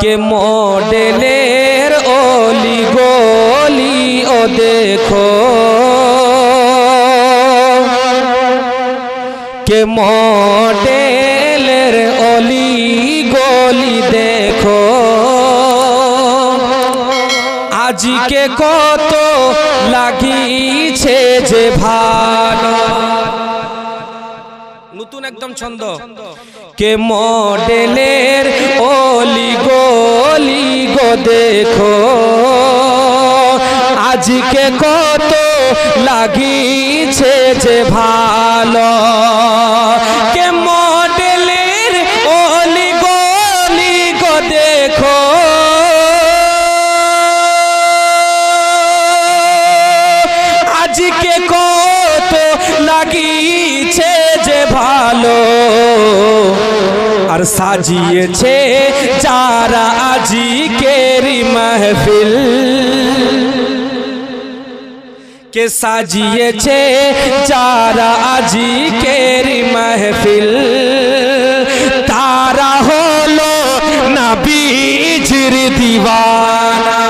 কে মডেলের অলি গলি ও দেখো। কে মডেলের অলি গলি দেখো। আজকে কত লাগিছে যে ভালো। নতুন একদম ছন্দ। কে মডেলের অলি গলি গো দেখো। আজকে কত লাগিছে যে ভালো। আর সাজিয়েছে যারা আজিকেরি মাহফিল কে সাজিয়েছে যারা আজিকেরি মাহফিল তারা হলো নবীজির দিওয়ানা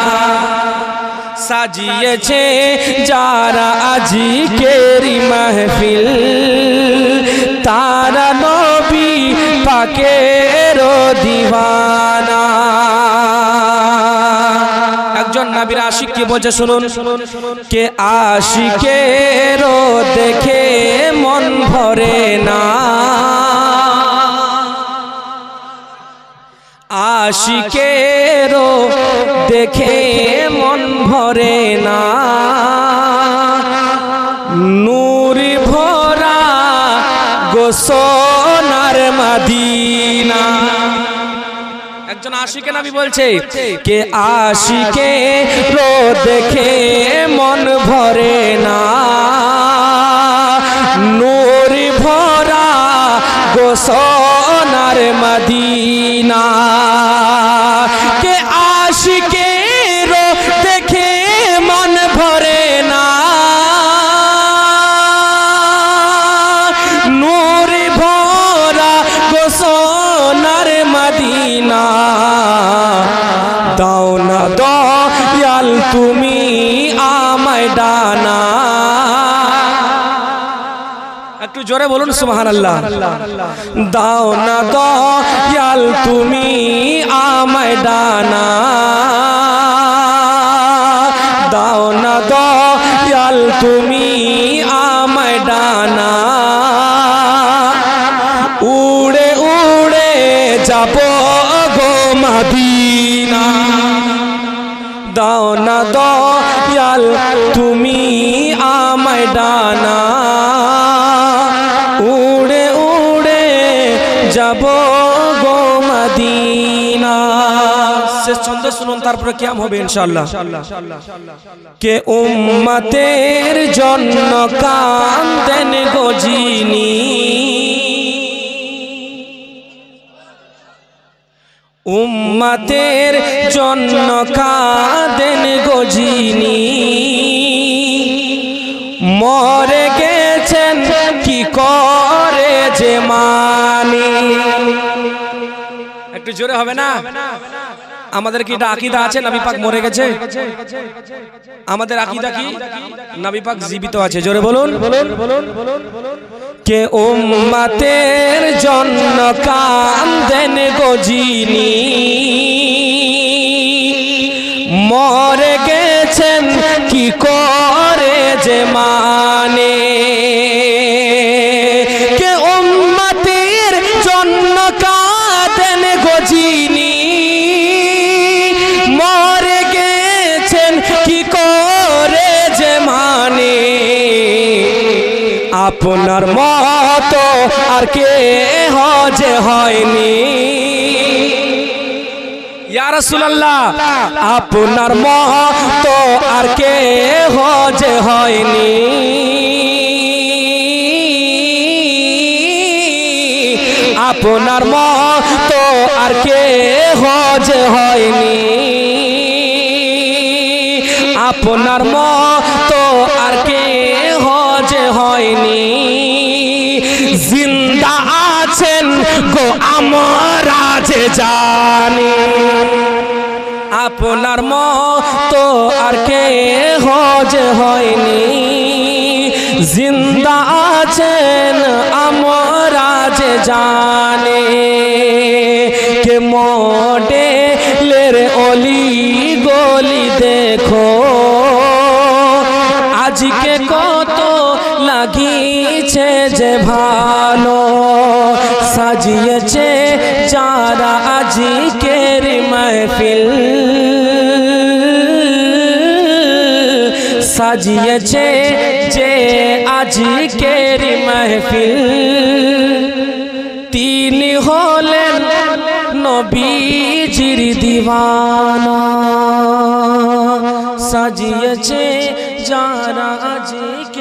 সাজিয়েছে যারা আজি কেরি মাহফিল তারা নবী পাকের দিওয়ানা। একজন নাবির আশিক কি বলছে, শুনুন, কে আশিকের দেখে মন ভরে না। আশিকেরও দেখে মন ভরে না। নূরি ভরা গোসনার মাদিনা। একজন আশিকে নাবি বলছে, কে আশিকে রো দেখে মন ভরে না? নোর ভরা গোসনার মদিনা। ডানা একটু জোরে বলুন সুহান আল্লাহ দাও না দয়াল তুমি আমায় ডানা দাও না দয়াল তুমি আমায় ডানা উড়ে উড়ে যাব গো মদিনা। দাও না দয়াল তুমি আমায় ডানা। উড়ে উড়ে যাব তারপরে কেমন হবে ইনশাআল্লাহ। কে উম্মতের জন্য কান্দেন গজিনী উম্মতের জন্য কাঁদেন গজিনি। মরে গেছেন কি করে যে মানি? একটু জোরে হবে না? আমাদের কি এটা আকিদা আছে? নবী পাক মরে গেছে? আমাদের আকিদা কি? নবী পাক জীবিত আছে। জোরে বলুন। বলুন বলুন কে উম্মতের জন্য কান্দেন গজিনী মরে আপনার মতো আর কে হজে হয়নি। ইয়া রাসূলুল্লাহ, আপনার মতো আর কে হজে হয়নি। আপনার মতো আর কে হজে হয়নি। আপনার মতো আর কে হজে হয়নি। জিন্দা আছেন গো আমরা যে জানি। আপনার মতো আর কে হজ হয়নি। জিন্দা আছেন আমরা যে জানে। কে মডেলের অলি গলি দেখো। আজকে কত লাগিছে যে ভালো, সাজিয়েছে যারা আজকের মাহফিল। সাজিয়েছে যে আজকের মাহফিল। তিনি হলেন নবীজির দিওয়ানা। সাজিয়েছে যারা আজকে